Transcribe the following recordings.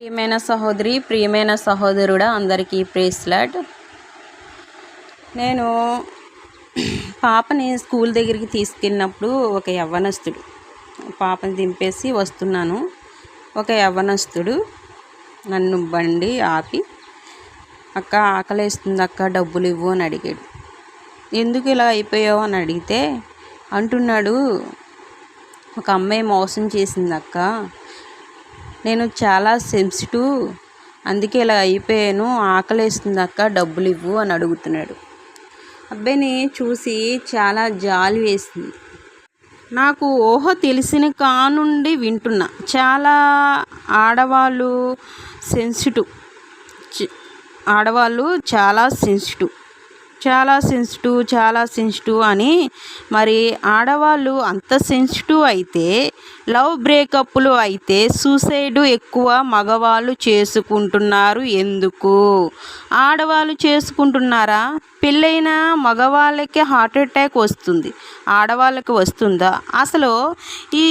ప్రియమైన సహోదరి ప్రియమైన సహోదరుడా అందరికీ ప్రేస్లాట్ నేను పాపని స్కూల్ దగ్గరికి తీసుకెళ్ళినప్పుడు ఒక యవ్వనస్తుడు పాపని దింపేసి వస్తున్నాను. ఒక యవ్వనస్తుడు నన్ను బండి ఆపి అక్క ఆకలేస్తుంది అక్క డబ్బులు ఇవ్వు అని అడిగాడు. ఎందుకు ఇలా అయిపోయావు అని అడిగితే అంటున్నాడు ఒక అమ్మాయి మోసం చేసింది అక్క నేను చాలా సెన్సిటివ్ అందుకే ఇలా అయిపోయాను. ఆకలేస్తుంది అక్క డబ్బులు ఇవ్వు అని అడుగుతున్నాడు. అబ్బాయిని చూసి చాలా జాలి వేసింది. నాకు ఊహ తెలిసిన కానుండి వింటున్నా. చాలా ఆడవాళ్ళు సెన్సిటివ్ ఆడవాళ్ళు చాలా సెన్సిటివ్ చాలా సెన్సిటివ్ చాలా సెన్సిటివ్ అని మరి ఆడవాళ్ళు అంత సెన్సిటివ్ అయితే లవ్ బ్రేకప్లు అయితే సూసైడ్ ఎక్కువ మగవాళ్ళు చేసుకుంటున్నారు ఎందుకు? ఆడవాళ్ళు చేసుకుంటున్నారా? పెళ్ళైన మగవాళ్ళకి హార్ట్ అటాక్ వస్తుంది. ఆడవాళ్ళకి వస్తుందా? అసలు ఈ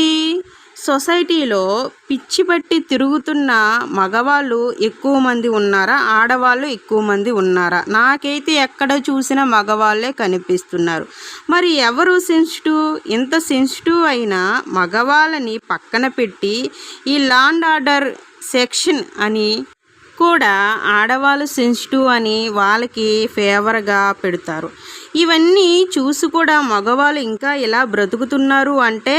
సొసైటీలో పిచ్చి పట్టి తిరుగుతున్న మగవాళ్ళు ఎక్కువ మంది ఉన్నారా? ఆడవాళ్ళు ఎక్కువ మంది ఉన్నారా? నాకైతే ఎక్కడ చూసినా మగవాళ్ళే కనిపిస్తున్నారు. మరి ఎవరు సెన్సిటివ్? ఎంత సెన్సిటివ్ అయినా మగవాళ్ళని పక్కన పెట్టి ఈ లాండ్ ఆర్డర్ సెక్షన్ అని కూడా ఆడవాళ్ళు సెన్సిటివ్ అని వాళ్ళకి ఫేవర్గా పెడతారు. ఇవన్నీ చూసి కూడా మగవాళ్ళు ఇంకా ఇలా బ్రతుకుతున్నారు అంటే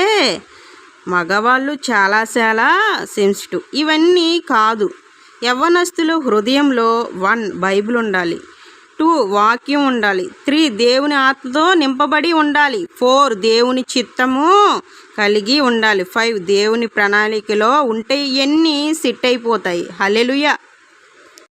మగవాళ్ళు చాలా చాలా సెన్సిటివ్ ఇవన్నీ కాదు. యవ్వనస్తులు హృదయంలో వన్ బైబిల్ ఉండాలి. టూ వాక్యం ఉండాలి. త్రీ దేవుని ఆత్మతో నింపబడి ఉండాలి. ఫోర్ దేవుని చిత్తము కలిగి ఉండాలి. ఫైవ్ దేవుని ప్రణాళికలో ఉంటే ఇవన్నీ సెట్ అయిపోతాయి. హలెలుయ